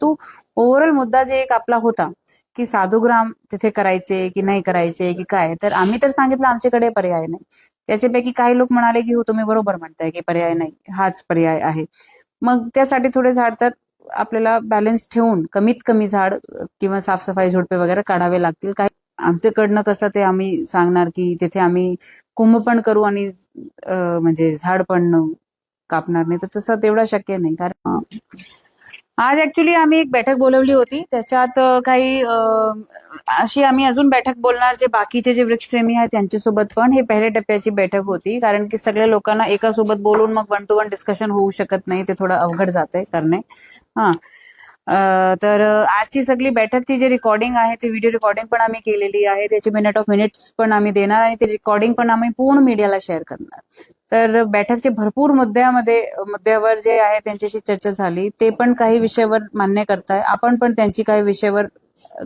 परंतु ओव्हरऑल मुद्दा जे एक आपला होता की साधुग्राम तिथे करायचे की नाही करायचे की काय? तर आम्ही तर सांगितलं आमच्याकडे पर्याय नाही. त्याच्यापैकी काही लोक म्हणाले की हो तुम्ही बरोबर म्हणताय की पर्याय नाही. हाच पर्याय आहे. मग त्यासाठी थोडे झाड तर आपल्याला बॅलन्स ठेवून कमीत कमी झाड किंवा साफसफाई झुडपे वगैरे काढावे लागतील. काही आमच्याकडनं कसं ते आम्ही सांगणार की तिथे आम्ही कुंभ पण करू आणि म्हणजे झाड पण कापणार नाही. तर तसं तेवढं शक्य नाही. कारण आज ऍक्च्युली आम्ही एक बैठक बोलवली होती. त्याच्यात काही अशी आम्ही अजून बैठक बोलणार जे बाकीचे जे वृक्षप्रेमी आहेत त्यांच्यासोबत पण हे पहिल्या टप्प्याची बैठक होती. कारण की सगळ्या लोकांना एकासोबत बोलून मग वन टू वन डिस्कशन होऊ शकत नाही. ते थोडं अवघड जाते करणे. हा. तर आजची सगळी बैठकची जी रेकॉर्डिंग आहे ती व्हिडिओ रेकॉर्डिंग पण आम्ही केलेली आहे. त्याची मिनिट ऑफ मिनिट्स पण आम्ही देणार आणि ती रेकॉर्डिंग पण आम्ही पूर्ण मीडियाला शेअर करणार. तर बैठकचे भरपूर मुद्द्यामध्ये मुद्द्यावर जे आहे त्यांच्याशी चर्चा झाली. ते पण काही विषयावर मान्य करताय. आपण पण त्यांची काही विषयावर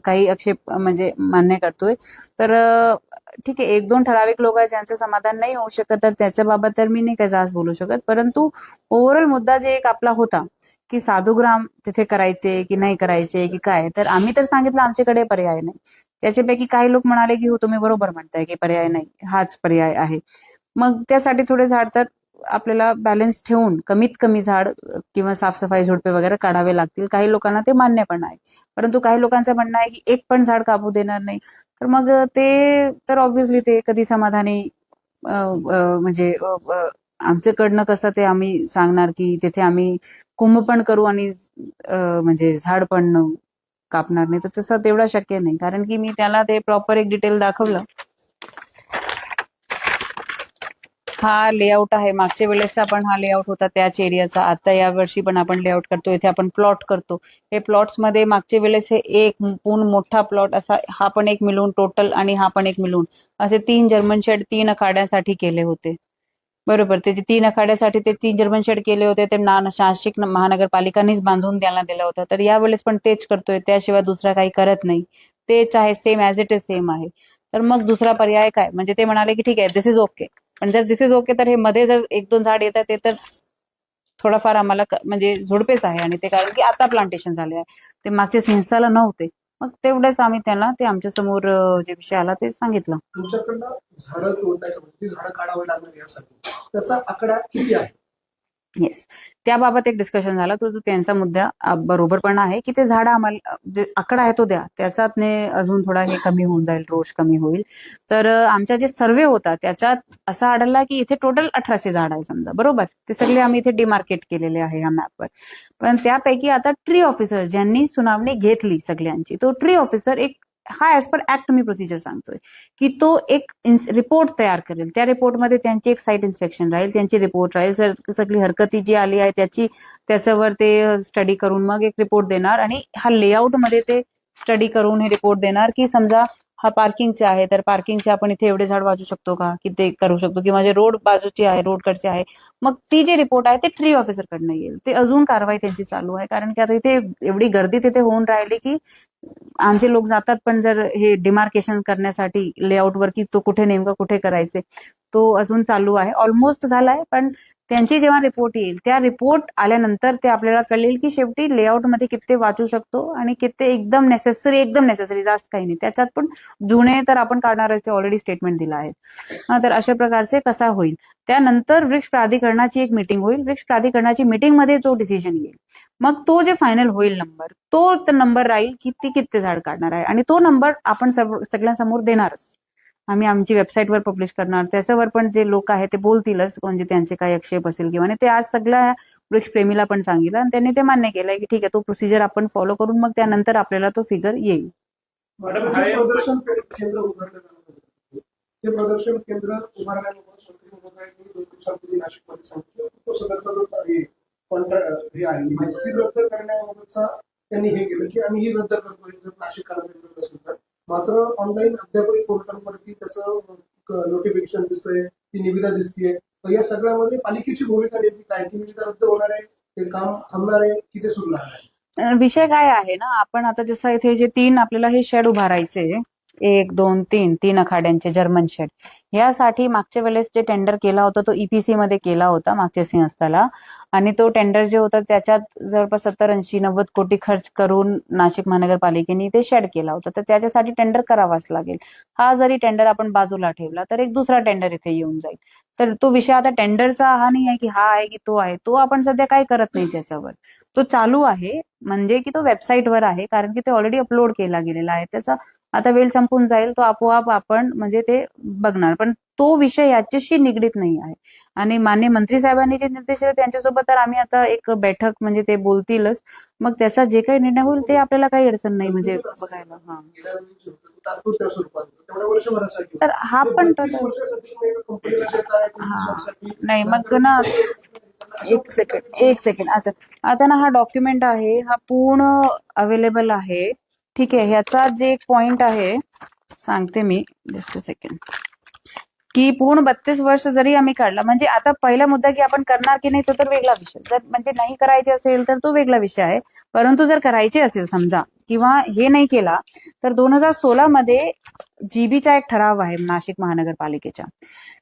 काही आक्षेप म्हणजे मान्य करतोय. तर ठीक आहे एक दोन ठराविक लोक आहेत ज्यांचं समाधान नाही होऊ शकत तर त्याच्या बाबत तर मी नाही काही जास्त बोलू शकत. परंतु ओव्हरऑल मुद्दा जे एक आपला होता की साधुग्राम तिथे करायचे की नाही करायचे की काय तर आम्ही तर सांगितलं आमच्याकडे पर्याय नाही. त्याच्यापैकी काही लोक म्हणाले की हो तुम्ही बरोबर म्हणताय की पर्याय नाही हाच पर्याय आहे. मग त्यासाठी थोडे झाड तर आपल्याला बॅलन्स ठेवून कमीत कमी झाड किंवा साफसफाई झुडपे वगैरे काढावे लागतील. काही लोकांना ते मान्य पण आहे. परंतु काही लोकांचं म्हणणं आहे की एक पण झाड कापू देणार नाही. तर मग ते तर ऑब्व्हियसली ते कधी समाधानी म्हणजे आमच्याकडनं कसं ते आम्ही सांगणार की तिथे आम्ही कुंभ पण करू आणि म्हणजे झाड पण कापणार नाही. तर तसं तेवढं शक्य नाही. कारण की मी त्याला ते प्रॉपर एक डिटेल दाखवलं. हा लेआउट आहे. मागच्या वेळेसचा पण हा लेआउट होता त्याच एरियाचा आता या वर्षी पण आपण लेआउट करतो. इथे आपण प्लॉट करतो. हे प्लॉट्समध्ये मागच्या वेळेस हे एक पूर्ण मोठा प्लॉट असा हा पण एक मिळून टोटल आणि हा पण एक मिळून असे तीन जर्मन शेड तीन अखाड्यासाठी केले होते. बरोबर. ते जे तीन आखाड्यासाठी ते तीन जर्मन शेड केले होते ते ना नाशिक महानगरपालिकांनीच बांधून त्यांना दिलं होतं. तर यावेळेस पण तेच करतोय. त्याशिवाय दुसरा काही करत नाही. तेच आहे. Same as it is same आहे. तर मग दुसरा पर्याय काय? म्हणजे ते म्हणाले की ठीक आहे दिस इज ओके पण जर दिस इज ओके तर हे मध्ये जर एक दोन झाड येतात ते तर थोडाफार आम्हाला म्हणजे झुडपेच आहे. आणि ते कारण की आता प्लांटेशन झाले आहे. ते मागच्या सिंहस्थाला नव्हते. मग तेवढेच आम्ही त्यांना ते आमच्यासमोर जे विषय आला ते सांगितलं. तुमच्याकडनं झाडं तोडण्याच्या म्हणजे झाडं काढावं लागणार यासाठी. त्याचा आकडा किती आहे? येस त्याबाबत एक डिस्कशन झालं. तो त्यांचा मुद्दा बरोबर पण आहे की ते झाड आम्हाला जे आकडा आहे तो द्या. त्याच्यातने अजून थोडा हे कमी होऊन जाईल रोष कमी होईल. तर आमच्या जे सर्वे होता त्याच्यात असा आढळला की इथे टोटल अठराशे झाड आहे समजा. बरोबर? ते सगळे आम्ही इथे डिमार्केट केलेले आहे ह्या मॅपवर पण त्यापैकी आता ट्री ऑफिसर ज्यांनी सुनावणी घेतली सगळ्यांची तो ट्री ऑफिसर एक हा ॲज पर ऍक्ट मी प्रोसिजर सांगतोय की तो एक रिपोर्ट तयार करेल. त्या रिपोर्टमध्ये त्यांची एक साईट इन्स्पेक्शन राहील त्यांची रिपोर्ट राहील. सगळी हरकती जी आली आहे त्याची त्याच्यावर ते स्टडी करून मग एक रिपोर्ट देणार आणि हा लेआउटमध्ये ते स्टडी करून हे रिपोर्ट देणार की समजा हा पार्किंगचे आहे तर पार्किंगचे आपण इथे एवढे झाड वाजू शकतो का? की ते करू शकतो. किंवा जे रोड बाजूची आहे रोडकडचे आहे मग ती जी रिपोर्ट आहे ते ट्री ऑफिसर कडनं येईल. ते अजून कारवाई त्यांची चालू आहे. कारण की आता इथे एवढी गर्दी तिथे होऊन राहिली की आमचे लोक जातात पण जर हे डिमार्केशन करण्यासाठी लेआउटवर की तो कुठे नेमकं कुठे करायचे? तो अजून चालू आहे. ऑलमोस्ट झालाय पण त्यांची जेव्हा रिपोर्ट येईल त्या रिपोर्ट आल्यानंतर ते आपल्याला कळेल की शेवटी लेआउटमध्ये किती वाचू शकतो आणि किती एकदम नेसेसरी एकदम नेसेसरी जास्त काही नाही. त्याच्यात पण जुने तर आपण काढणारच ते ऑलरेडी स्टेटमेंट दिलं आहे. तर अशा प्रकारचे कसा होईल? त्यानंतर वृक्ष प्राधिकरणाची एक मीटिंग होईल. वृक्ष प्राधिकरणाची मीटिंगमध्ये जो डिसिजन येईल मग तो जे फायनल होईल नंबर तो नंबर राहील किती किती झाड काढणार आहे. आणि तो नंबर आपण सगळ्यांसमोर देणारच. आम्ही आमची वेबसाईटवर पब्लिश करणार. त्याच्यावर पण जे लोक आहेत ते बोलतीलच म्हणजे त्यांचे काही आक्षेप असेल किंवा ते आज सगळ्या वृक्षप्रेमीला पण सांगितलं आणि त्यांनी ते मान्य केलंय की ठीक आहे तो प्रोसिजर आपण फॉलो करून मग त्यानंतर आपल्याला तो फिगर येईल. प्रदर्शन केंद्र उभारलं जाणार होतं, ते प्रदर्शन केंद्र उभारण्याबाबत मंत्री महोदयांनी दोन दिवसांपूर्वी नाशिकमध्ये सांगितलं की तो सदरचा जो हे कॉन्ट्रॅक्ट हे आहे. माहिती रद्द करण्याबाबतचा त्यांनी हे केलं की आम्ही ही रद्द करतो. हे मात्र ऑनलाईन अद्यापही पोर्टलवरती त्याचं नोटिफिकेशन दिसतंय ती निविदा दिसतीये. तर या सगळ्यामध्ये पालिकेची भूमिका नेमकी काय? ती निविदा रद्द होणार आहे? ते काम थांबणार आहे? की ते सुरू राहणार आहे? विषय काय आहे ना आपण आता जसं इथे जे तीन आपल्याला हे शेड उभारायचे एक दोन तीन तीन आखाड्यांचे जर्मन शेड यासाठी मागच्या वेळेस जे टेंडर केला होता तो ईपीसी मध्ये केला होता मागच्या सिंहस्थाला. आणि तो टेंडर जे होता त्याच्यात जवळपास सत्तर ऐंशी नव्वद कोटी खर्च करून नाशिक महानगरपालिकेने ते शेड केला होता. तर त्याच्यासाठी टेंडर करावाच लागेल. हा जरी टेंडर आपण बाजूला ठेवला तर एक दुसरा टेंडर इथे येऊन जाईल. तर तो विषय आता टेंडरचा हा नाही आहे की हा आहे की तो आहे. तो आपण सध्या काय करत नाही त्याच्यावर. तो चालू आहे म्हणजे की तो वेबसाईटवर आहे कारण की ते ऑलरेडी अपलोड केला गेलेला आहे. त्याचा आता वेळ संपून जाईल तो आपोआप आपण म्हणजे ते बघणार. पण तो विषय याच्याशी निगडीत नाही आहे. आणि मान्य मंत्री साहेबांनी जे निर्देश दिले त्यांच्यासोबत तर आम्ही आता एक बैठक म्हणजे ते बोलतीलच. मग त्याचा जे काही निर्णय होईल ते आपल्याला काही अडचण नाही म्हणजे बघायला हा. तर हा पण नाही, मग ना- एक सेकंड एक सेकंड अच्छा. आता ना हा डॉक्युमेंट आहे हा पूर्ण अवेलेबल आहे. ठीक आहे ह्याचा जे पॉइंट आहे सांगते मी. जस्ट अ सेकंड की पूर्ण बत्तीस वर्ष जरी आम्ही काढला म्हणजे आता पहिला मुद्दा की आपण करणार की नाही तो तर वेगळा विषय. जर म्हणजे नाही करायचे असेल तर तो वेगळा विषय आहे. परंतु जर करायचे असेल समजा किंवा हे नाही केला तर दोन हजार सोळा मध्ये जीबीचा एक ठराव आहे नाशिक महानगरपालिकेच्या.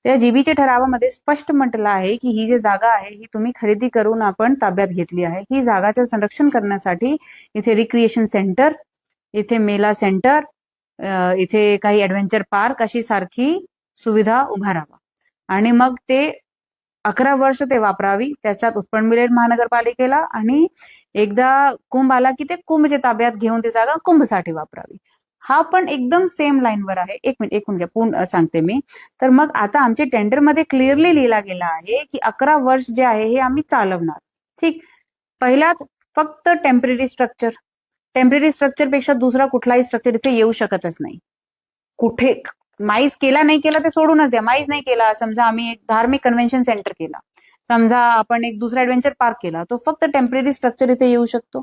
त्या जीबीच्या ठरावामध्ये स्पष्ट म्हटलं आहे की ही जी जागा आहे ही तुम्ही खरेदी करून आपण ताब्यात घेतली आहे. ही जागाचं संरक्षण करण्यासाठी इथे रिक्रिएशन सेंटर इथे मेला सेंटर इथे काही ऍडव्हेंचर पार्क अशी सारखी सुविधा उभारावा आणि मग ते अकरा वर्ष ते वापरावी त्याच्यात उत्पन्न मिळेल महानगरपालिकेला आणि एकदा कुंभ आला की ते कुंभच्या ताब्यात घेऊन ती जागा कुंभसाठी वापरावी. हा पण एकदम सेम लाईनवर आहे. एक मिनिट एकूण घ्या. पूर्ण सांगते मी. तर मग आता आमच्या टेंडरमध्ये क्लिअरली लिहिला गेला आहे की अकरा वर्ष जे आहे हे आम्ही चालवणार. ठीक? पहिल्यात फक्त टेंपररी स्ट्रक्चर टेंपररी स्ट्रक्चरपेक्षा दुसरा कुठलाही स्ट्रक्चर इथे येऊ शकतच नाही. कुठे? माईज केला नाही केला ते सोडूनच द्या. माईज नाही केला समजा आम्ही एक धार्मिक कन्व्हेन्शन सेंटर केला. समजा आपण एक दुसरा ऍडव्हेंचर पार्क केला. तो फक्त टेंपररी स्ट्रक्चर इथे येऊ शकतो.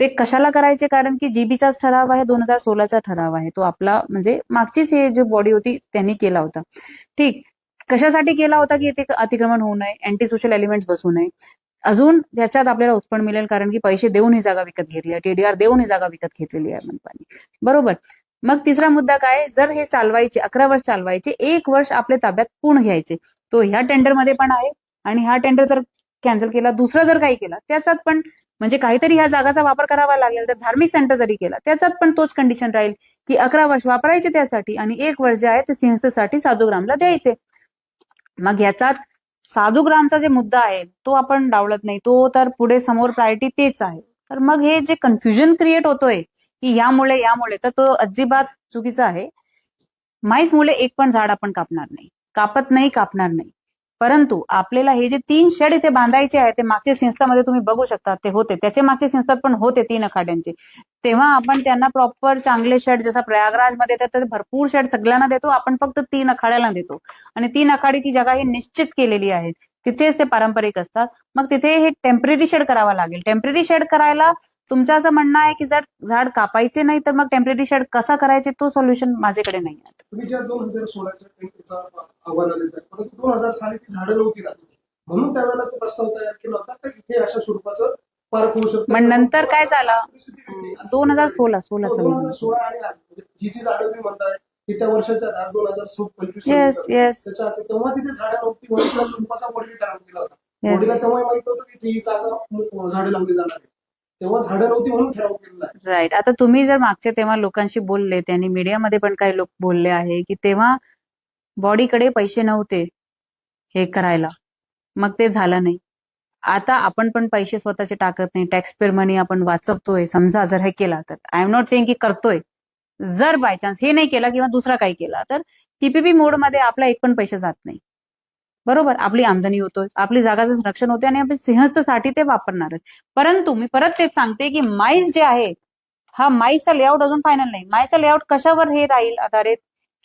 ते कशाला करायचे? कारण की जीबीचाच ठराव आहे दोन हजार सोळाचा ठराव आहे. तो आपला म्हणजे मागचीच हे जी बॉडी होती त्यांनी केला होता. ठीक. कशासाठी केला होता की इथे अतिक्रमण होऊ नये अँटी सोशल एलिमेंट्स बसू नये? अजून त्याच्यात आपल्याला उत्पन्न मिळेल कारण की पैसे देऊन ही जागा विकत घेतली आहे. टीडीआर देऊन ही जागा विकत घेतलेली आहे मनपाने. बरोबर. मग तिसरा मुद्दा काय? जर हे चालवायचे अकरा वर्ष चालवायचे एक वर्ष आपल्या ताब्यात पूर्ण घ्यायचे. तो ह्या टेंडरमध्ये पण आहे आणि हा टेंडर जर कॅन्सल केला दुसरा जर काही केला त्याच्यात पण म्हणजे काहीतरी ह्या जागाचा वापर करावा लागेल. जर धार्मिक सेंटर जरी केला त्याच्यात पण तोच कंडिशन राहील की अकरा वर्ष वापरायचे त्यासाठी आणि एक वर्ष जे आहे ते सिंहस्थसाठी साधुग्रामला द्यायचे. मग याच्यात साधुग्रामचा जे मुद्दा आहे तो आपण डावलत नाही. तो तर पुढे समोर प्रायोरिटी तेच आहे. तर मग हे जे कन्फ्युजन क्रिएट होतोय की यामुळे यामुळे. तर तो अजिबात चुकीचा आहे. माईसमुळे एक पण झाड आपण कापणार नाही. कापत नाही कापणार नाही. परंतु आपल्याला हे जे तीन शेड इथे बांधायचे आहे ते मागच्या संस्थामध्ये तुम्ही बघू शकता. ते होते. त्याचे मागच्या संस्थात पण होते तीन अखाड्यांचे तेव्हा आपण त्यांना प्रॉपर चांगले शेड जसा प्रयागराजमध्ये येतात तर भरपूर शेड सगळ्यांना देतो. आपण फक्त तीन अखाड्याला देतो. आणि तीन आखाडीची जागा ही निश्चित केलेली आहे तिथेच ते पारंपरिक असतात. मग तिथे हे टेंपररी शेड करावा लागेल. टेंपररी शेड करायला तुमचं असं म्हणणं आहे की जर झाड कापायचे नाही तर मग टेंपररी शेड कसा करायचे? तो सोल्युशन माझ्याकडे नाही आहे. तुम्ही ज्या दोन हजार सोळाच्या टेंडरचा अहवाल आलेला आहे परंतु दोन हजार साली ती झाडं नव्हती राहत म्हणून त्यावेळेला तो प्रस्ताव तयार केला होता तर इथे अशा स्वरूपाचं पार्क होऊ शकतं? मग नंतर काय झालं? दोन हजार. सोळा सोळा दोन हजार सोळा आणि आज. म्हणजे ही जी झाडं तुम्ही म्हणताय की त्या वर्षाच्या आज दोन हजार सो पंचवीस येस साली येस त्याच्या आता तेव्हा तिथे झाडं नव्हती म्हणून त्या स्वरूपाचा ठराव केला होता. तेव्हा माहीत होतं की ही जागा झाडं लावली जाणार आहे तेव्हा झाडं नव्हती म्हणून ठराव केलेला आहे राईट आता तुम्ही जर मागचे तेव्हा लोकांशी बोलले त्यांनी मीडियामध्ये पण काही लोक बोलले आहे की तेव्हा बॉडीकडे पैसे नव्हते हे करायला. मग ते झालं नाही. आता आपण पण पैसे स्वतःचे टाकत नाही. टॅक्स पेअर मनी आपण वाचवतोय. समजा जर हे केला तर. आय एम नॉट सेईंग की करतोय. जर बाय चान्स हे नाही केला किंवा दुसरा काही केला तर पीपीपी मोडमध्ये आपला एक पण पैसे जात नाही. बरोबर? आपली आमदनी होतोय आपली जागाचं संरक्षण होते आणि आपण सिंहस्थसाठी ते वापरणारच. परंतु मी परत तेच सांगते की माईस जे आहे हा माईसचा लेआउट अजून फायनल नाही. माईसचा लेआउट कशावर हे राहील आधारित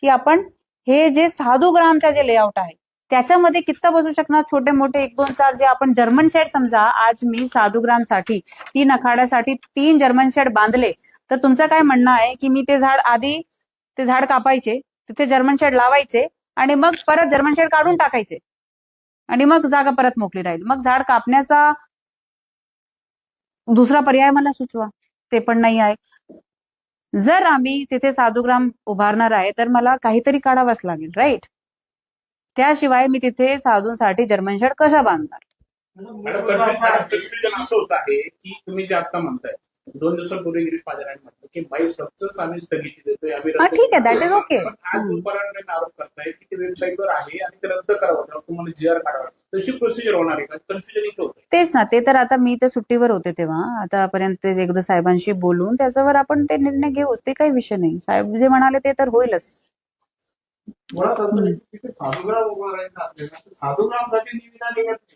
की आपण हे जे साधू ग्रामचा जे लेआउट आहे त्याच्यामध्ये कित्ता बसू शकणार? छोटे मोठे एक दोन चार जे आपण जर्मन शेड समजा आज मी साधुग्रामसाठी तीन आखाड्यासाठी तीन जर्मन शेड बांधले. तर तुमचं काय म्हणणं आहे की मी ते झाड आधी ते झाड कापायचे तिथे जर्मन शेड लावायचे आणि मग परत जर्मन शेड काढून टाकायचे? आणि मग जागा परत मोकळी राहील. मग झाड कापण्याचा दुसरा पर्याय मला सुचवा. ते पण नाही आहे. जर आम्ही तिथे साधुग्राम उभारणार आहे तर मला काहीतरी काढावाच लागेल राईट त्याशिवाय मी तिथे साधूंसाठी जर्मन शेड कशा बांधणार? असं होत आहे की तुम्ही जे आता म्हणताय दोन दिवसांपूर्वी गिरीश महाजनांनी म्हटलं की बाई सबचंच आम्ही स्थगिती देतोय आम्ही हा, ठीक आहे, is okay. पण आज. जोपर्यंत आरोप करताय की ते वेबसाईटवर आहे आणि ते रद्द करावं त्यावर तुम्हाला जी आर काढावा तशी प्रोसिजर होणार आहे का कन्फ्युजन इथं होतंय. तेच ना ते तर आता मी तर सुट्टीवर होते तेव्हा. आतापर्यंत ते एकदा साहेबांशी बोलून त्याच्यावर आपण ते निर्णय घेऊच ते काही विषय नाही. साहेब जे म्हणाले ते तर होईलच. मुळात असं नाही की ते साधुग्राम उभारायचं आपल्याला. तर साधुग्रामसाठी निविदा निघत नाही.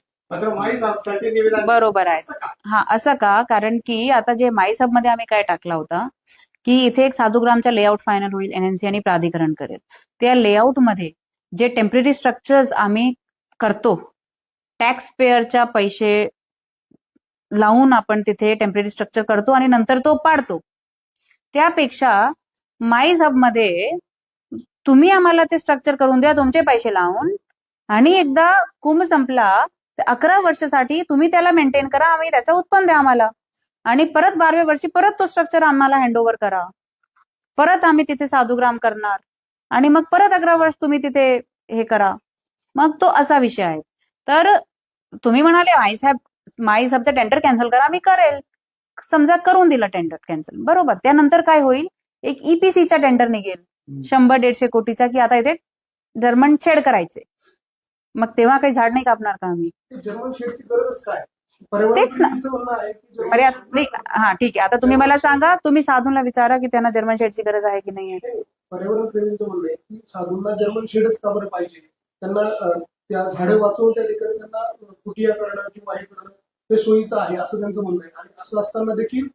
बरोबर आहे? हा असं का? कारण की आता जे माई सबमध्ये आम्ही काय टाकला होता की इथे एक साधूग्रामचा लेआउट फायनल होईल एनएनसी आणि प्राधिकरण करेल. त्या लेआउटमध्ये जे टेंपररी स्ट्रक्चर्स आम्ही करतो टॅक्स पेअरच्या पैसे लावून आपण तिथे टेंपररी स्ट्रक्चर करतो आणि नंतर तो पाडतो. त्यापेक्षा माई मध्ये तुम्ही आम्हाला ते स्ट्रक्चर करून द्या तुमचे पैसे लावून आणि एकदा कुंभ संपला अकरा वर्षासाठी तुम्ही त्याला मेंटेन करा आम्ही त्याचं उत्पन्न द्या आम्हाला. आणि परत बाराव्या वर्षी परत तो स्ट्रक्चर आम्हाला हँडओव्हर करा. परत आम्ही तिथे साधुग्राम करणार. आणि मग परत अकरा वर्ष तुम्ही तिथे हे करा. मग तो असा विषय आहे. तर तुम्ही म्हणाले आई साहेब माई साहेबचं टेंडर कॅन्सल करा मी करेल. समजा करून दिलं टेंडर कॅन्सल बरोबर. त्यानंतर काय होईल? एक E ईपीसीचा टेंडर निघेल. शंभर दीडशे कोटीचा की आता इथे जर्मन शेड करायचे. मग तेव्हा काही झाड नाही कापणार का आम्ही? ते जर्मन शेडची गरजच काय? पर्यावरण तेच ना. अरे नाही, हा ठीक आहे. आता तुम्ही मला सांगा तुम्ही साधूला विचारा की त्यांना जर्मन शेडची गरज आहे की नाही आहे. पर्यावरण प्रेमींचं म्हणणं आहे की साधूंना जर्मन शेडच का बरं पाहिजे? त्यांना त्या झाडं वाचवून त्या ठिकाणी त्यांना कुटिया करणं किंवा हे करणं ते सोयीचं आहे असं त्यांचं म्हणणं आहे. आणि असं असताना देखील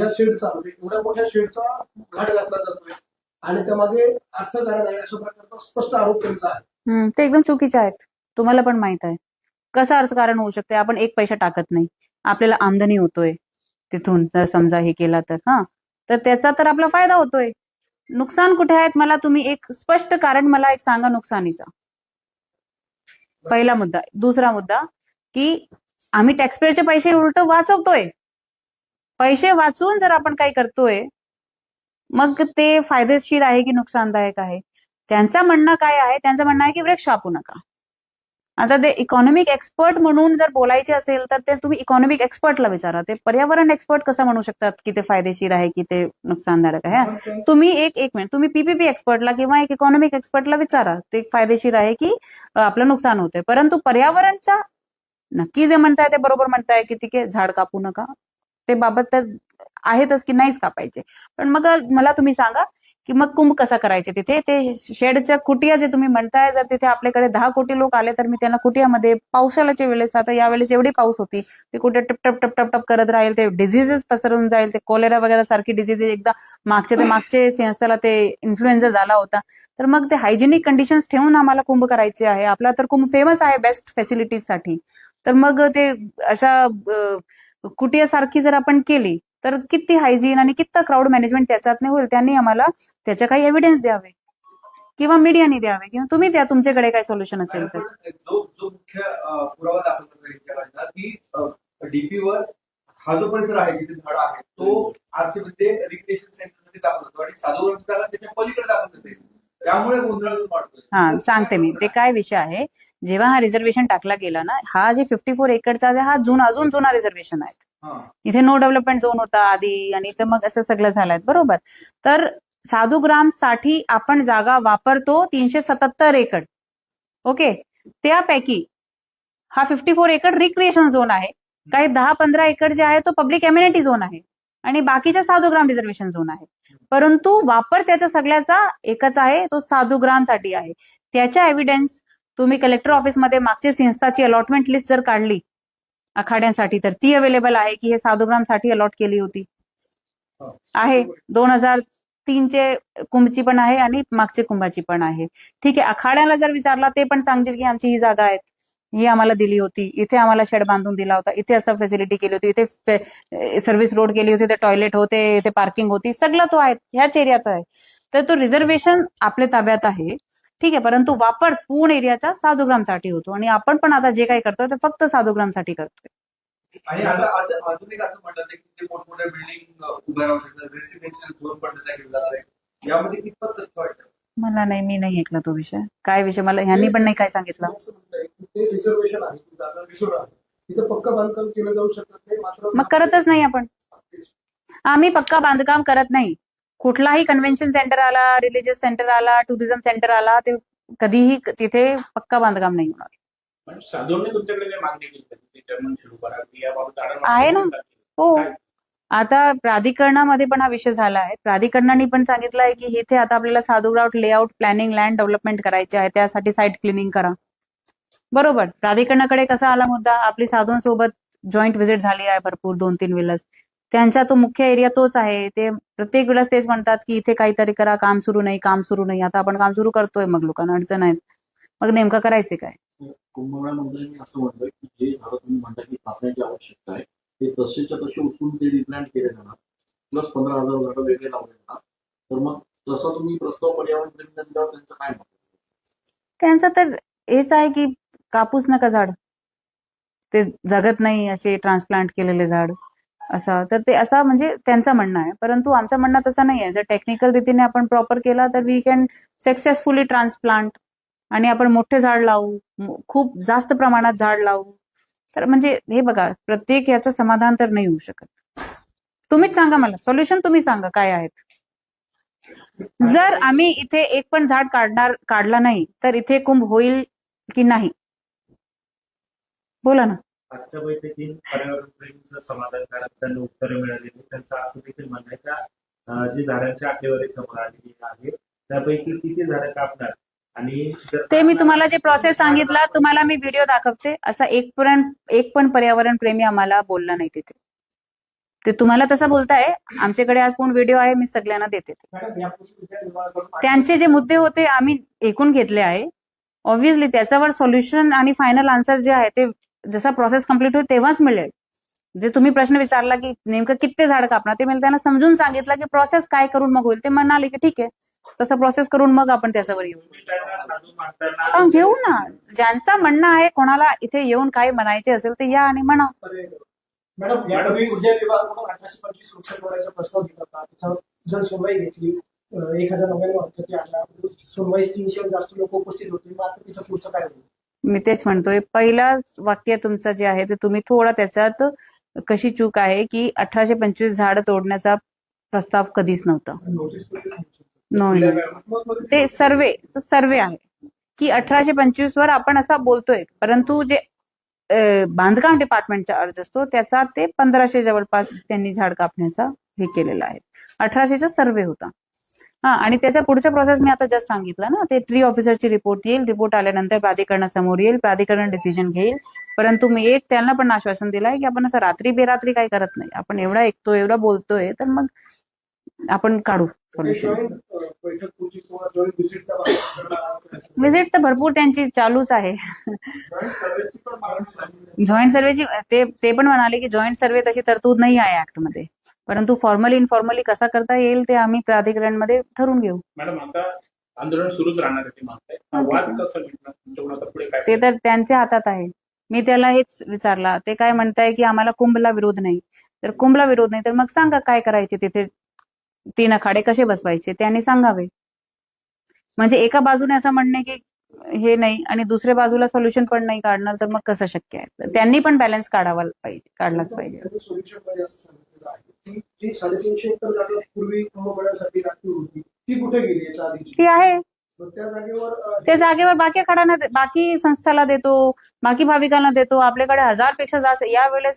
या शेडचा म्हणजे एवढ्या मोठ्या शेडचा घाट घातला जातोय. आणि त्यामागे अर्थकारण आहे अशा प्रकारचा स्पष्ट आरोप त्यांचा आहे. ते एकदम चुकीचे आहेत. तुम्हाला पण माहीत आहे. कसं अर्थकारण होऊ शकते? आपण एक पैसा टाकत नाही. आपल्याला आमदनी होतोय तिथून जर समजा हे केला तर हा. तर त्याचा तर आपला फायदा होतोय. नुकसान कुठे आहेत? मला तुम्ही एक स्पष्ट कारण मला एक सांगा नुकसानीचा. पहिला मुद्दा. दुसरा मुद्दा की आम्ही टॅक्सपेअरचे पैसे उलट वाचवतोय. पैसे वाचून जर आपण काही करतोय मग ते फायदेशीर आहे की नुकसानदायक आहे? त्यांचं म्हणणं काय आहे? त्यांचं म्हणणं आहे की वृक्ष कापू नका. आता ते इकॉनॉमिक एक्सपर्ट म्हणून जर बोलायचे असेल तर ते तुम्ही इकॉनॉमिक एक्सपर्टला विचारा. ते पर्यावरण एक्सपर्ट कसं म्हणू शकतात की ते फायदेशीर आहे की ते नुकसानदायक आहे तुम्ही एक एक मिनिट तुम्ही पीपीपी एक्सपर्टला किंवा एक इकॉनॉमिक एक्सपर्टला विचारा. ते फायदेशीर आहे की आपलं नुकसान होतंय. परंतु पर्यावरणच्या नक्की जे म्हणताय ते बरोबर म्हणताय की ठीक आहे झाड कापू नका. ते बाबत तर आहेतच की नाहीच कापायचे. पण मग मला तुम्ही सांगा की मग कुंभ कसा करायचे तिथे? ते शेडच्या कुटिया जे तुम्ही म्हणताय जर तिथे आपल्याकडे दहा कोटी लोक आले तर मी त्यांना कुटियामध्ये पावसाळ्याच्या वेळेस आता यावेळेस एवढी पाऊस होती ते कुठे टप टप टप टप टप करत राहील ते डिझिजेस पसरून जाईल ते कोलेरा वगैरे सारखी डिझिजेस एकदा मागचे ते मागचे सिंहस्थाला ते इन्फ्लुएन्झा झाला होता. तर मग ते हायजेनिक कंडिशन्स ठेवून आम्हाला कुंभ करायचे आहे. आपला तर कुंभ फेमस आहे बेस्ट फॅसिलिटीजसाठी. तर मग ते अशा कुटियासारखी जर आपण केली तर किती हायजीन आणि किती क्राऊड मॅनेजमेंट त्याच्यात होईल त्यांनी आम्हाला त्याचे काही एव्हिडन्स द्यावे. किंवा मीडियाने द्यावे. किंवा तुम्ही द्या तुमच्याकडे काय सोल्युशन असेल तर. जो मुख्य पुरावा की डीपी वर हा जो परिसर आहे जिथे झाड आहे तो आरसीबी ते रिक्रिएशन सेंटरसाठी होतो आणि साधूवरची जागा त्याच्या पलीकडे दाखल होते त्यामुळे गोंधळ हा सांगते मी. ते काय विषय आहे? जेव्हा हा रिझर्वेशन टाकला गेला ना हा जे फिफ्टी फोर एकरचा हा जुना अजून जुना रिझर्वेशन आहे. इथे नो डेव्हलपमेंट झोन होता आधी आणि इथं मग असं सगळं झालंय. बरोबर? तर साधूग्रामसाठी आपण जागा वापरतो तीनशे सत्तर एकर. ओके? त्यापैकी हा fifty four acre recreation zone आहे. काही दहा पंधरा एकर जे आहे तो पब्लिक एम्युनिटी झोन आहे. आणि बाकीचा साधूग्राम रिझर्वेशन झोन आहे. परंतु वापर त्याच्या सगळ्याचा एकच आहे तो साधूग्रामसाठी आहे. त्याच्या एव्हिडन्स तुम्ही कलेक्टर ऑफिसमध्ये मागची संस्थाची अलॉटमेंट लिस्ट जर काढली आखाड्यांसाठी. तर ती अवेलेबल आहे की हे साधुग्रामसाठी अलॉट केली होती. आहे. दोन हजार तीनचे कुंभची पण आहे आणि मागचे कुंभाची पण आहे. ठीक आहे. आखाड्याला जर विचारला ते पण सांगतील की आमची ही जागा आहे ही आम्हाला दिली होती. इथे आम्हाला शेड बांधून दिला होता. इथे असं फॅसिलिटी केली होती. इथे सर्व्हिस रोड केली होती. ते टॉयलेट होते इथे पार्किंग होती. सगळं तो आहे. ह्याच एरियाचा आहे. तर तो रिझर्वेशन आपल्या ताब्यात आहे. ठीक आहे परंतु वापर पूर्ण एरियाचा साधूग्रामसाठी होतो. आणि आपण पण आता जे काही करतोय ते फक्त साधूग्रामसाठी करतोय. आणि आता असं अजून एक असं म्हणतात की ते मोठमोठ्या बिल्डिंग उभ्या राहू शकतात. रेसिडेन्शियल झोन पण जात यामध्ये कितपत तथ्य वाटतं मला नाही मी नाही ऐकला तो विषय. काय विषय? मला ह्यांनी पण नाही काय सांगितलं. असं म्हणताय की ते रिझर्वेशन आहे. ती जागा रिझर्व आहे. तिथे पक्क बांधकाम केलं जाऊ शकत नाही मात्र मग करतच नाही आपण. आम्ही पक्का बांधकाम करत नाही. कुठलाही कन्व्हेन्शन सेंटर आला रिलिजियस सेंटर आला टुरिझम सेंटर आला ते कधीही तिथे पक्का बांधकाम नाही होणार. आहे ना. हो? आता प्राधिकरणामध्ये पण हा विषय झाला आहे. प्राधिकरणाने पण सांगितलं आहे की इथे आता आपल्याला Sadhurao layout planning land development करायचे आहे. त्यासाठी साईट क्लिनिंग करा. बरोबर. प्राधिकरणाकडे कसा आला मुद्दा? आपली साधूंसोबत जॉईंट व्हिजिट झाली आहे भरपूर दोन तीन वेळेस. त्यांचा तो मुख्य एरिया तोच आहे. ते प्रत्येक वेळेस तेच म्हणतात की इथे काहीतरी करा काम सुरू नाही काम सुरू नाही. आता आपण काम सुरू करतोय मग लोकांना अडचण आहेत मग नेमकं करायचे काय? कुंभमेळ्यामध्ये मी असं म्हणतोय की जे झाडं तुम्ही म्हणता की कापण्याची आवश्यकता आहे ते तसेच्या तसे उचलून ते रिप्लांट केले जाणार. प्लस पंधरा हजार झाडं वेगळे लावले जाणार. तर मग तसा तुम्ही प्रस्ताव पर्यावरण प्रेमी त्यांच्यावर त्यांचं काय? त्यांचं तर हेच आहे की कापूस नका झाड. ते जगत नाही असे ट्रान्सप्लांट केलेले झाड. असं. तर ते असा म्हणजे त्यांचं म्हणणं आहे. परंतु आमचं म्हणणं तसं नाही आहे जर टेक्निकल रीतीने आपण प्रॉपर केला तर वी कॅन सक्सेसफुली ट्रान्सप्लांट आणि आपण मोठे झाड लावू खूप जास्त प्रमाणात झाड लावू. तर म्हणजे हे बघा प्रत्येक याचं समाधान तर नाही होऊ शकत. तुम्हीच सांगा मला. सोल्युशन तुम्ही सांगा काय आहेत? जर आम्ही इथे एक पण झाड काढणार काढला नाही तर इथे कुंभ होईल की नाही? बोला ना. आजच्या बैठकीत पर्यावरण प्रेमींचं समाधान करत त्यांना उत्तरं मिळालेली. त्यांचं असं देखील म्हणणं आहे का जी झाडांची आकडेवारी समोर आलेली आहे त्यापैकी किती झाडं कापणार? आणि ते मी तुम्हाला जे प्रोसेस सांगितला तुम्हाला मी व्हिडिओ दाखवते. असा एक पण एक पण पर्यावरण प्रेमी आम्हाला बोलला नाही तिथे. ते तुम्हाला तसं बोलताय. आमच्याकडे आज पण व्हिडिओ आहे मी सगळ्यांना देते त्यांचे जे मुद्दे होते आम्ही ऐकून घेतले आहे. ऑब्व्हियसली त्याच्यावर सोल्युशन आणि फायनल आन्सर जे आहे ते जसा प्रोसेस कंप्लीट होईल तेव्हाच मिळेल. जे तुम्ही प्रश्न विचारला की नेमकं किती झाड कापणार ते मी त्यांना समजून सांगितलं की प्रोसेस काय करून मग होईल. ते म्हणाले की ठीक आहे तसं प्रोसेस करून मग आपण त्याच्यावर येऊ. घेऊ ना. ज्यांचं म्हणणं आहे कोणाला इथे येऊन काय म्हणायचे असेल ते या आणि म्हणा. मॅडम यापूर्वी उद्या विभागाकडून अठराशे पंचवीस वृक्ष तोडायचा प्रस्ताव दिला होता. त्याच्यावर जर सुनवाई घेतली एक हजार नव्याण्णव हरकती आल्या सुनवाई तीनशे जास्त लोक उपस्थित होते. मग आता त्याचं पुढचं काय होईल? मी तेच म्हणतोय पहिला वाक्य तुमचं जे आहे ते तुम्ही थोडा त्याच्यात कशी चूक आहे की अठराशे पंचवीस झाड तोडण्याचा प्रस्ताव कधीच नव्हता. ते सर्वे सर्वे आहे की अठराशे पंचवीस वर आपण असं बोलतोय परंतु जे बांधकाम डिपार्टमेंटचा अर्ज असतो त्याचा ते पंधराशे जवळपास त्यांनी झाड कापण्याचा हे केलेला आहे. अठराशेचा सर्वे होता. हा आणि त्याच्या पुढच्या प्रोसेस मी आता जस्ट सांगितलं ना ते ट्री ऑफिसरची रिपोर्ट येईल. रिपोर्ट आल्यानंतर प्राधिकरणासमोर येईल प्राधिकरण डिसिजन घेईल. परंतु मी एक त्यांना पण आश्वासन दिलं आहे की आपण असं रात्री बेरात्री काही करत नाही. आपण एवढा ऐकतो एवढा बोलतोय तर मग आपण काढू सोल्युशन. व्हिजिट तर भरपूर त्यांची चालूच आहे. जॉईंट सर्वेची ते ते पण म्हणाले की जॉईंट सर्वे तशी तरतूद नाही आहे ऍक्टमध्ये. परंतु फॉर्मली इनफॉर्मली कसा करता येईल ते आम्ही प्राधिकरणमध्ये ठरवून घेऊ. मॅडम आता आंदोलन सुरूच राहणार आहे ते म्हणताय हा वाद कसा मिटणार तुमच्याकडून आता पुढे काय ते तर त्यांच्या हातात आहे. मी त्याला हेच विचारला. ते काय म्हणताय की आम्हाला कुंभला विरोध नाही. तर कुंभला विरोध नाही तर मग सांगा काय करायचे तिथे? तीन आखाडे कसे बसवायचे? त्यांनी सांगावे. म्हणजे एका बाजूने असं म्हणणे की हे नाही आणि दुसऱ्या बाजूला सोल्युशन पण नाही काढणार तर मग कसं शक्य आहे? तर त्यांनी पण बॅलन्स काढावा पाहिजे काढलाच पाहिजे. मध्ये की जी साडेतीनशे एकर जागा पूर्वी कुंभमेळ्यासाठी राखीव होती ती कुठे गेली याच्या आधीची? ती आहे. मग त्या जागेवर अं, त्या जागेवर बाकी आखाड्यांना दे- बाकी संस्थाला देतो बाकी भाविकांना देतो. आपल्याकडे हजारपेक्षा जास्त या वेळेस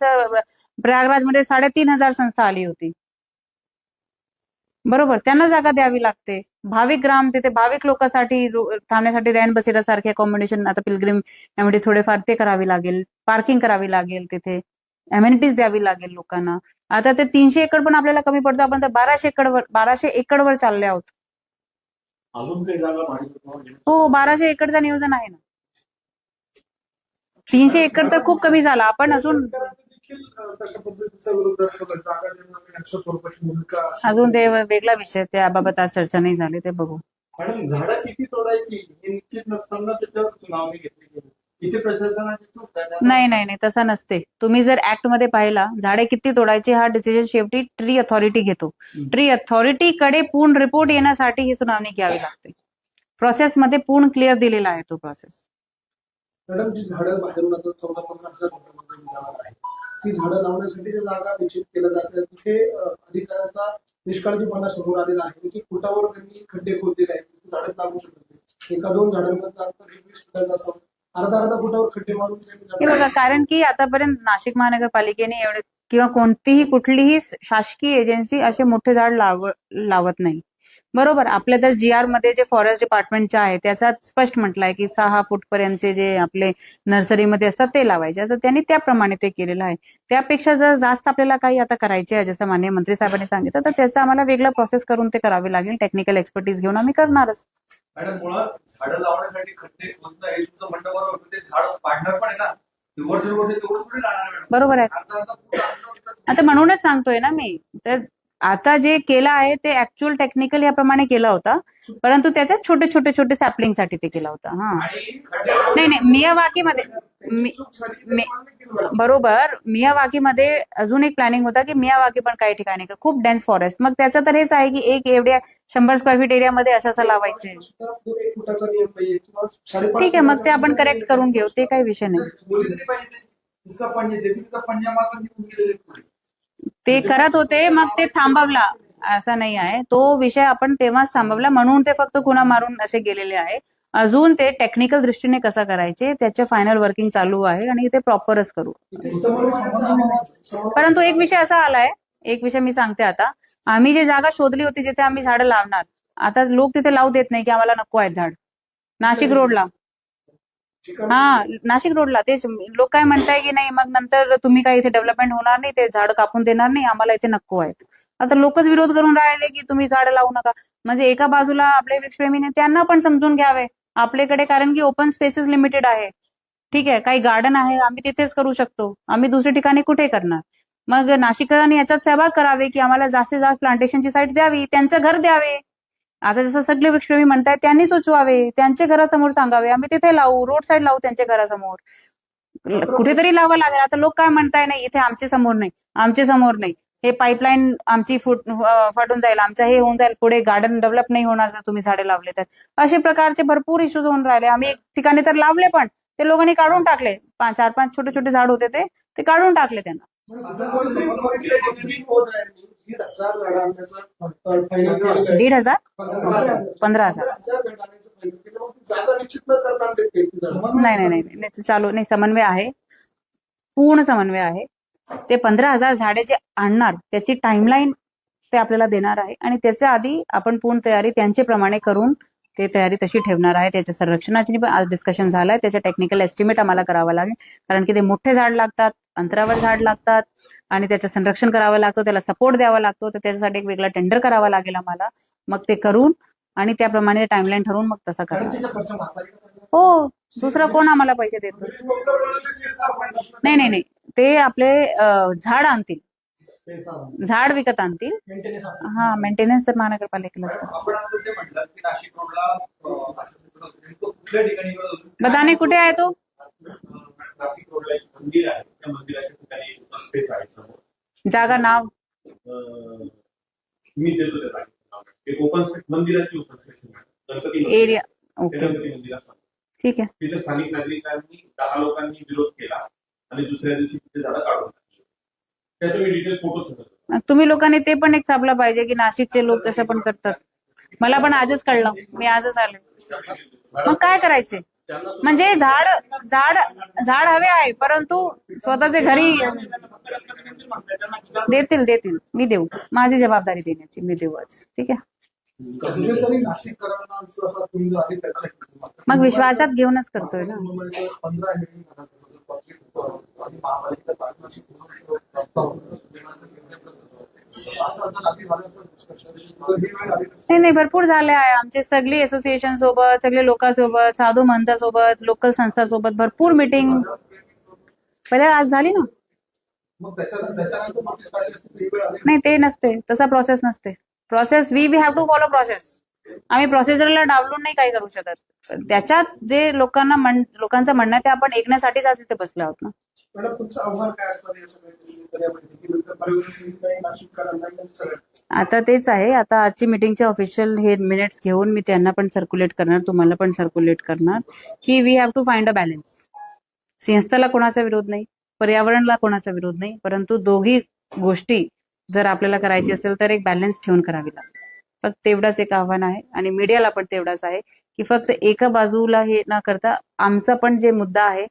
प्रयागराजमध्ये साडेतीन हजार संस्था आली होती. बरोबर त्यांना जागा द्यावी लागते. भाविक ग्राम तिथे भाविक लोकांसाठी रो- थांबण्यासाठी रॅन बसेरा सारखे अकॉमोडेशन आता पिलग्रिम यामध्ये थोडेफार ते करावे लागेल पार्किंग करावी लागेल तिथे. अम्युनिटीज द्यावी लागेल लोकांना. आता ते तीनशे एकड पण आपल्याला कमी पडतो. आपण तर बाराशे एकरवर बाराशे एकरवर चालले आहोत. अजून काही जागा हो बाराशे एकरचं नियोजन आहे ना. तीनशे एकर तर खूप कमी झाला. आपण अजून शेतकऱ्यांनी देखील अं, तशा पद्धतीचा विरोध दर्शवला जागा देणं आणि अशा स्वरूपाची भूमिका अजून ते वेगळा विषय त्याबाबत आज चर्चा नाही झाली. ते बघू. मॅडम झाडं किती तोडायची हे निश्चित नसताना त्याच्यावर सुनावणी घेतली गेली. इथे प्रशासनाची चूक त्याचा- नाही नाही नाही तसं नसते. तुम्ही जर ऍक्टमध्ये पाहिला झाडे किती तोडायची हा डिसिजन शेवटी ट्री अथॉरिटी घेतो. ट्री अथॉरिटीकडे पूर्ण रिपोर्ट येण्यासाठी ही सुनावणी घ्यावी लागते. प्रोसेसमध्ये पूर्ण क्लिअर दिलेला आहे तो प्रोसेस मॅडम जी झाडं बाहेरून आता चौदा पंधरा हजार रुपयामध्ये जाणार आहे ती झाडं लावण्यासाठी जी जागा निश्चित केल्या जाते तिथे अं, अधिकाऱ्याचा निष्काळजीपणा समोर आलेला आहे. की फुटावर त्यांनी खड्डे खोदलेले आहेत. झाडं लागू शकत नाही एका दोन झाडांमध्ये अंतर हे वीस फुटाचं असावं. अर्धा अर्धा फुटावर खड्डे मारून हे बघा कारण की आतापर्यंत नाशिक महानगरपालिकेने एवढे किंवा कोणतीही कुठलीही शासकीय एजन्सी असे मोठे झाड लाव लावत नाही. बरोबर आपल्या तर जी आरमध्ये जे फॉरेस्ट डिपार्टमेंटचे आहे त्याचा स्पष्ट म्हटलंय की सहा फूट पर्यंतचे जे आपले नर्सरीमध्ये असतात ते लावायचे. तर त्यांनी त्याप्रमाणे ते केलेलं आहे. त्यापेक्षा जर जास्त आपल्याला काही आता करायचे आहे जसं माननीय मंत्री साहेबांनी सांगितलं तर त्याचं आम्हाला वेगळं प्रोसेस करून ते करावे लागेल. टेक्निकल एक्सपर्टीज घेऊन आम्ही करणारच. मॅडम मुळात झाडं लावण्यासाठी खड्डे हे तुमचं म्हणणं बरोबर ते झाड पाडणार पण आहे ना? बरोबर आहे. आता म्हणूनच सांगतोय ना मी तर आता जे केलं आहे ते ऍक्च्युअल टेक्निकल याप्रमाणे केला होता परंतु त्याच्यात छोटे छोटे छोटे सॅपलिंगसाठी ते केला होता हा. नाही नाही मियावाकीमध्ये वाकीमध्ये बरोबर मिया वाकीमध्ये बरोबर मियावाकीमध्ये अजून एक प्लॅनिंग होता की मियावाकी पण काही ठिकाणी खूप डेन्स फॉरेस्ट मग त्याचं तर हेच आहे की एक एवढ्या शंभर स्क्वेअर फीट एरियामध्ये असं असं लावायचे. ठीक आहे मग ते आपण करेक्ट करून घेऊ. ते काही विषय नाही. ते- करत होते मग ते थांबवला. असा नाही आहे. तो विषय आपण तेव्हाच थांबवला. म्हणून ते फक्त खुणा मारून असे गेलेले आहे. अजून ते टेक्निकल दृष्टीने कसं करायचे त्याचे फायनल वर्किंग चालू आहे आणि ते प्रॉपरच करू. परंतु एक विषय असा आलाय एक विषय मी सांगते आता. आम्ही जी जागा शोधली होती जिथे आम्ही झाडं लावणार आता लोक तिथे लावू देत नाही की आम्हाला नको आहेत झाड. नाशिक रोडला. हा नाशिक रोडला. तेच लोक काय म्हणताय की नाही मग नंतर तुम्ही काय इथे डेव्हलपमेंट होणार नाही ते झाड कापून देणार नाही आम्हाला इथे नको आहेत. आता लोकच विरोध करून राहिले की तुम्ही झाडं लावू नका. म्हणजे एका बाजूला आपले वृक्षप्रेमीने त्यांना पण समजून घ्यावे. आपल्याकडे कारण की ओपन स्पेसेस लिमिटेड आहे. ठीक आहे काही गार्डन आहे आम्ही तिथेच करू शकतो. आम्ही दुसऱ्या ठिकाणी कुठे करणार? मग नाशिककरांनी याच्यात सहभाग करावे की आम्हाला जास्तीत जास्त प्लांटेशनची साईट द्यावी त्यांचं घर द्यावे. आता जसं सगळे वृक्षप्रेमी म्हणतायत त्यांनी सुचवावे त्यांच्या घरासमोर सांगावे. आम्ही तिथे लावू रोड साईड लावू त्यांच्या घरासमोर. कुठेतरी लावा लागेल. आता लोक काय म्हणताय नाही इथे आमच्यासमोर नाही आमच्यासमोर नाही. हे पाईपलाईन आमची फुट फाटून जाईल आमचं हे होऊन जाईल पुढे गार्डन डेव्हलप नाही होणार जर तुम्ही झाडे लावले तर. असे प्रकारचे भरपूर इश्यूज होऊन राहिले. आम्ही एक ठिकाणी तर लावले पण ते लोकांनी काढून टाकले. पाच चार पाच छोटे छोटे झाड होते ते ते काढून टाकले त्यांना. दीड हजार आणण्याचं. दीड पंधरा हजार. नाही नाही नाही, चालू नाही समन्वय आहे. पूर्ण समन्वय आहे. ते पंधरा हजार झाडे जे आणणार त्याची टाइमलाईन ते आपल्याला देणार आहे. आणि त्याच्या आधी आपण पूर्ण तयारी त्यांच्याप्रमाणे करून ते तयारी तशी ठेवणार आहे. त्याच्या संरक्षणाची पण आज डिस्कशन झालंय. त्याच्या टेक्निकल एस्टिमेट आम्हाला करावं लागेल. कारण की ते मोठे झाड लागतात. अंतरावर झाड लागतात आणि त्याचं संरक्षण करावं लागतं त्याला सपोर्ट द्यावा लागतो तर त्याच्यासाठी एक वेगळा टेंडर करावा लागेल आम्हाला मग ते करून आणि त्याप्रमाणे टाइमलाईन ठरवून मग तसं करा. हो दुसरा कोण आम्हाला पैसे देतो. नाही नाही नाही ते आपले झाड आणतील झाड विकत आणतील. हा मेंटेनन्स तर होतं? बदाने कुठे आहे तो नाशिक रोडला एक मंदिर आहे. त्या मंदिराच्या ठिकाणी स्पेस आहे समोर. जागा नाव? अं, मी देतो त्या जागेचं नाव. एक ओपन स्पेस मंदिराची ओपन स्पेस गणपती मंदिर. एरिया ओके गणपती मंदिरासमोर. ठीक आहे. तिथे स्थानिक नागरिकांनी दहा लोकांनी विरोध केला आणि दुसऱ्या दिवशी तिथे झाडं काढून टाकली. त्याचे मी डिटेल फोटो सांगतो मग तुम्ही लोकांनी ते पण एक छापलं पाहिजे की नाशिकचे लोक कसं पण करतात. मला पण आजच कळलं. मी आजच आले. मग काय करायचे? म्हणजे झाड झाड झाड हवे आहे परंतु स्वतःचे घरी देतील देतील. मी देऊ. माझी जबाबदारी देण्याची मी देऊ आज ठीक आहे? मग विश्वासात घेऊनच करतोय ना. नाही नाही भरपूर झाले आहे. आमचे सगळी असोसिएशन सोबत सगळे लोकांसोबत साधू महंतासोबत लोकल संस्थासोबत भरपूर मिटिंग पहिले आज झाली ना? नाही ते नसते. तसा प्रोसेस नसते. Process we we have to follow process आम्ही प्रोसेसरला डावलून नाही काही करू शकत. त्याच्यात जे लोकांना लोकांचं म्हणणं ते आपण ऐकण्यासाठीच आज इथे बसलो आहोत ना. मॅडम तुमचं आव्हान काय असणार या सगळ्या आता तेच आहे. आता आजची मीटिंगच्या ऑफिशियल हे मिनिट्स घेऊन मी त्यांना पण सर्क्युलेट करणार तुम्हाला पण सर्क्युलेट करणार की we have to find a balance संस्थेला कोणाचा विरोध नाही पर्यावरणला कोणाचा विरोध नाही परंतु दोघी गोष्टी जर आपल्याला करायची असेल तर एक बॅलन्स ठेवून करावी लागते. फक्त तेवढाच एक आव्हान आहे आणि मीडियाला पण तेवढाच आहे की फक्त एका बाजूला हे न करता आमचा पण जे मुद्दा आहे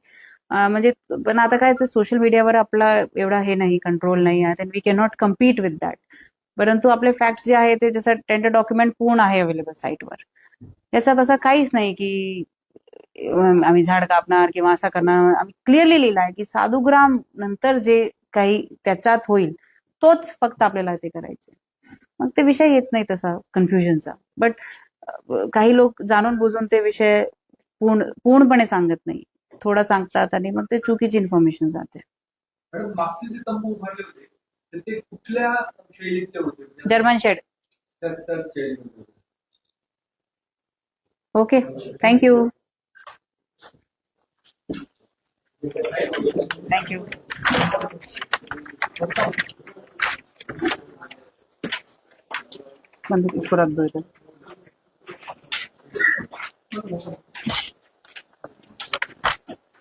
म्हणजे पण आता काय सोशल मीडियावर आपला एवढा हे नाही कंट्रोल नाही आहे we can not compete with that परंतु आपले फॅक्ट जे आहे ते जसं टेंडर डॉक्युमेंट पूर्ण आहे अवेलेबल साईटवर याचा असं काहीच नाही की आम्ही झाड कापणार किंवा असं करणार. आम्ही क्लिअरली लिहिलं आहे की साधुग्राम नंतर जे काही त्याच्यात होईल तोच फक्त आपल्याला ते करायचे. मग ते विषय येत नाही तसा कन्फ्युजनचा बट काही लोक जाणून बुजून ते विषय पूर्ण पूर्णपणे सांगत नाही. थोडा सांगतात आणि मग ते चुकीची इन्फॉर्मेशन जाते. मॅडम मागचे जे तंबू उभारले होते तर ते कुठल्या शैलीतले होते? म्हणजे German shade. Okay thank you thank you बंद इसको रख दो इधर